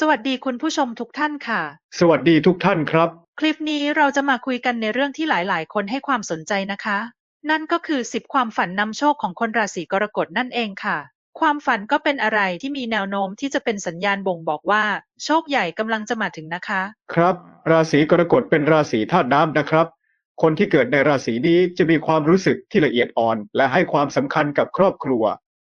สวัสดีคุณผู้ชมทุกท่านค่ะ สวัสดีทุกท่านครับ คลิปนี้เราจะมาคุยกันในเรื่องที่หลายๆ คนให้ความสนใจนะคะ นั่นก็คือ 10 ความฝันนำโชคของคนราศีกรกฎนั่นเองค่ะ ความฝันก็เป็นอะไรที่มีแนวโน้มที่จะเป็นสัญญาณบ่งบอกว่า โชคใหญ่กำลังจะมาถึงนะคะ ครับ ราศีกรกฎเป็นราศีธาตุน้ำนะครับ คนที่เกิดในราศีนี้จะมีความรู้สึกที่ละเอียดอ่อน และให้ความสำคัญกับครอบครัว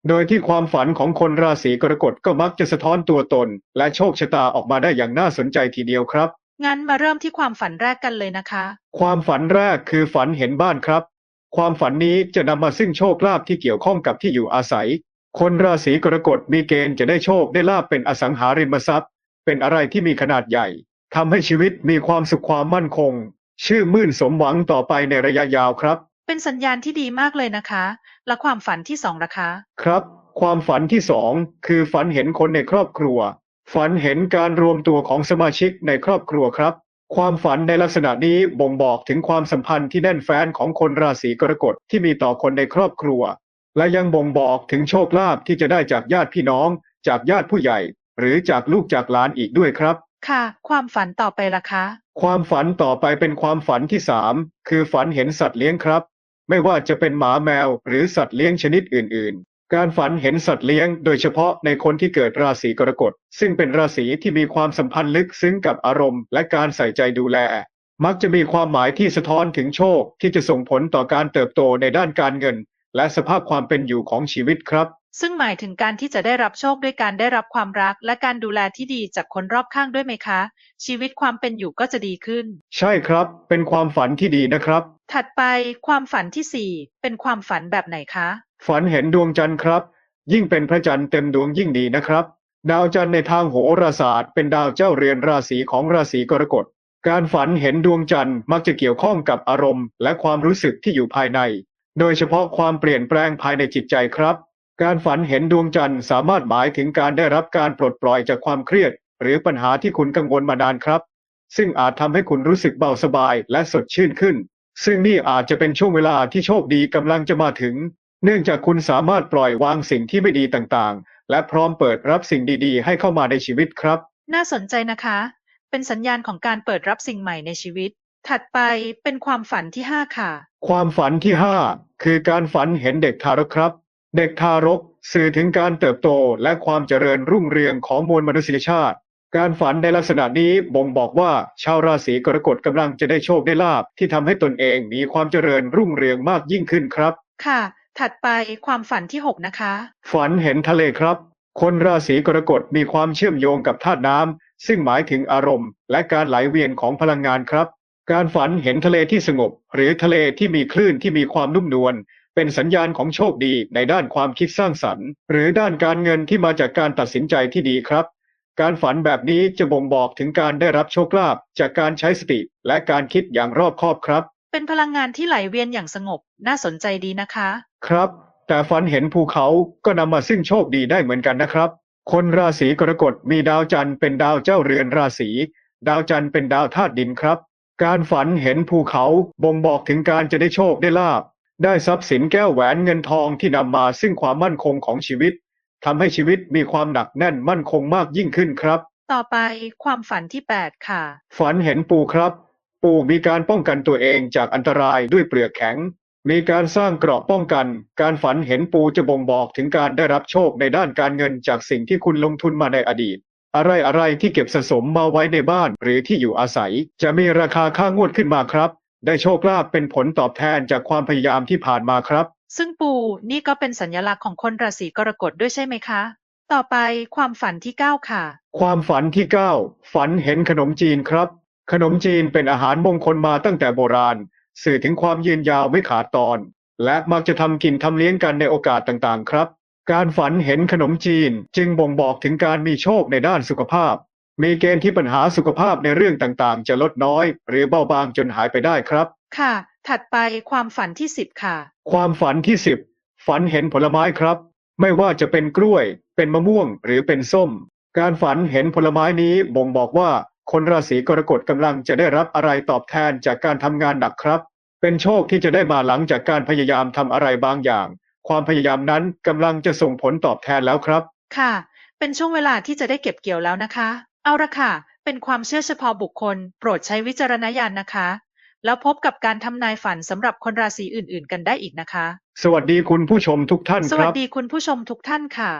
โดยที่ความฝันของคนราศีกรกฎก็มักจะสะท้อนตัวตน และโชคชะตาออกมาได้อย่างน่าสนใจทีเดียวครับ งั้นมาเริ่มที่ความฝันแรกกันเลยนะคะ ความฝันแรกคือฝันเห็นบ้านครับ ความฝันนี้จะนำมาซึ่งโชคลาภที่เกี่ยวข้องกับที่อยู่อาศัย คนราศีกรกฎมีเกณฑ์จะได้โชคได้ลาภเป็นอสังหาริมทรัพย์ เป็นอะไรที่มีขนาดใหญ่ทำให้ชีวิตมีความสุขความมั่นคง ชื่อมื่นสมหวังต่อไปในระยะยาวครับ เป็นสัญญาณที่ดีมากเลยนะคะ และความฝันที่สองล่ะคะ ครับ ความฝันที่สองคือฝันเห็นคนในครอบครัว ฝันเห็นการรวมตัวของสมาชิกในครอบครัวครับ ความฝันในลักษณะนี้บ่งบอกถึงความสัมพันธ์ที่แน่นแฟ้นของคนราศีกรกฎที่มีต่อคนในครอบครัว และยังบ่งบอกถึงโชคลาภที่จะได้จากญาติพี่น้อง จากญาติผู้ใหญ่ หรือจากลูกจากหลานอีกด้วยครับ ค่ะ ความฝันต่อไปล่ะคะ ความฝันต่อไปเป็นความฝันที่สามคือฝันเห็นสัตว์เลี้ยงครับ ไม่ว่าจะเป็นหมาแมวหรือสัตว์เลี้ยงชนิดอื่น ๆ การฝันเห็นสัตว์เลี้ยงโดยเฉพาะในคนที่เกิดราศีกรกฎ ซึ่งเป็นราศีที่มีความสัมพันธ์ลึกซึ้งกับอารมณ์ และการใส่ใจดูแล มักจะมีความหมายที่สะท้อนถึงโชคที่จะส่งผลต่อการเติบโตในด้านการเงิน และสภาพความเป็นอยู่ของชีวิตครับ ซึ่งหมายถึงการที่จะได้รับโชคด้วยการได้รับความรัก และการดูแลที่ดีจากคนรอบข้างด้วยไหมคะ ชีวิตความเป็นอยู่ก็จะดีขึ้น ใช่ครับ เป็นความฝันที่ดีนะครับ ถัดไปความฝันที่สี่เป็นความฝันแบบไหนคะ ฝันเห็นดวงจันทร์ครับ ยิ่งเป็นพระจันทร์เต็มดวงยิ่งดีนะครับ ดาวจันทร์ในทางโหราศาสตร์ เป็นดาวเจ้าเรือนราศีของราศีกรกฎการฝันเห็นดวงจันทร์มักจะเกี่ยวข้องกับอารมณ์ และความรู้สึกที่อยู่ภายใน โดยเฉพาะความเปลี่ยนแปลงภายในจิตใจครับ การฝันเห็นดวงจันทร์สามารถหมายถึงการได้รับการปลดปล่อยจากความเครียด หรือปัญหาที่คุณกังวลมานานครับ ซึ่งอาจทำให้คุณรู้สึกเบาสบายและสดชื่นขึ้น ซึ่งนี่อาจจะเป็นช่วงเวลาที่โชคดีกำลังจะมาถึง เนื่องจากคุณสามารถปล่อยวางสิ่งที่ไม่ดีต่างๆ และพร้อมเปิดรับสิ่งดีๆ ให้เข้ามาในชีวิตครับ น่าสนใจนะคะ เป็นสัญญาณของการเปิดรับสิ่งใหม่ในชีวิต ถัดไปเป็นความฝันที่ห้าค่ะ ความฝันที่5คือการฝันเห็นเด็กทารกครับ เด็กทารก สื่อถึงการเติบโตและความเจริญรุ่งเรืองของมวลมนุษยชาติ การฝันในลักษณะนี้บ่งบอกว่าชาวราศีกรกฎกำลังจะได้โชคได้ลาภที่ทำให้ตนเองมีความเจริญรุ่งเรืองมากยิ่งขึ้นครับ ค่ะ ถัดไปความฝันที่หกนะคะ ฝันเห็นทะเลครับ คนราศีกรกฎมีความเชื่อมโยงกับธาตุน้ำซึ่งหมายถึงอารมณ์ และการไหลเวียนของพลังงานครับ การฝันเห็นทะเลที่สงบ หรือทะเลที่มีคลื่นที่มีความนุ่มนวลเป็นสัญญาณของโชคดีในด้านความคิดสร้างสรรค์ หรือด้านการเงินที่มาจากการตัดสินใจที่ดีครับ การฝันแบบนี้จะบ่งบอกถึงการได้รับโชคลาภจากการใช้สติและการคิดอย่างรอบคอบครับ เป็นพลังงานที่ไหลเวียนอย่างสงบ น่าสนใจดีนะคะ ครับ แต่ฝันเห็นภูเขาก็นำมาซึ่งโชคดีได้เหมือนกันนะครับ คนราศีกรกฎมีดาวจันทร์เป็นดาวเจ้าเรือนราศี ดาวจันทร์เป็นดาวธาตุดินครับ การฝันเห็นภูเขาบ่งบอกถึงการจะได้โชคได้ลาบได้ทรัพย์สินแก้วแหวนเงินทองที่นำมาซึ่งความมั่นคงของชีวิต ทำให้ชีวิตมีความหนักแน่นมั่นคงมากยิ่งขึ้นครับ ต่อไปความฝันที่แปดค่ะ ฝันเห็นปูครับ ปูมีการป้องกันตัวเองจากอันตรายด้วยเปลือกแข็ง มีการสร้างเกราะป้องกัน การฝันเห็นปูจะบ่งบอกถึงการได้รับโชคในด้านการเงินจากสิ่งที่คุณลงทุนมาในอดีต อะไรอะไรที่เก็บสะสมมาไว้ในบ้านหรือที่อยู่อาศัย จะมีราคาค่างวดขึ้นมาครับ ได้โชคลาภเป็นผลตอบแทนจากความพยายามที่ผ่านมาครับ ซึ่งปูนี่ก็เป็นสัญลักษณ์ของคนราศีกรกฎด้วยใช่ไหมคะ ต่อไปความฝันที่เก้าค่ะ ความฝันที่9ฝันเห็นขนมจีนครับ ขนมจีนเป็นอาหารมงคลมาตั้งแต่โบราณ สื่อถึงความยืนยาวไม่ขาดตอน และมักจะทำกินทำเลี้ยงกันในโอกาสต่างๆ ครับ การฝันเห็นขนมจีนจึงบ่งบอกถึงการมีโชคในด้านสุขภาพ มีเกณฑ์ที่ปัญหาสุขภาพในเรื่องต่างๆ จะลดน้อย หรือเบาบางจนหายไปได้ครับ ค่ะ ถัดไปความฝันที่สิบค่ะ ความฝันที่10ฝันเห็นผลไม้ครับ ไม่ว่าจะเป็นกล้วย เป็นมะม่วงหรือเป็นส้ม การฝันเห็นผลไม้นี้บ่งบอกว่าคนราศีกรกฎกำลังจะได้รับอะไรตอบแทนจากการทำงานหนักครับ เป็นโชคที่จะได้มาหลังจากการพยายามทำอะไรบางอย่าง ความพยายามนั้นกำลังจะส่งผลตอบแทนแล้วครับ ค่ะ เป็นช่วงเวลาที่จะได้เก็บเกี่ยวแล้วนะคะ เอาละค่ะ เป็นความเชื่อเฉพาะบุคคล โปรดใช้วิจารณญาณนะคะ แล้วพบกับการทำนายฝันสำหรับคนราศีอื่น ๆ กันได้อีกนะคะ สวัสดีคุณผู้ชมทุกท่านสควัสรับ ดีคุณผู้ชมทุกท่านค่ะ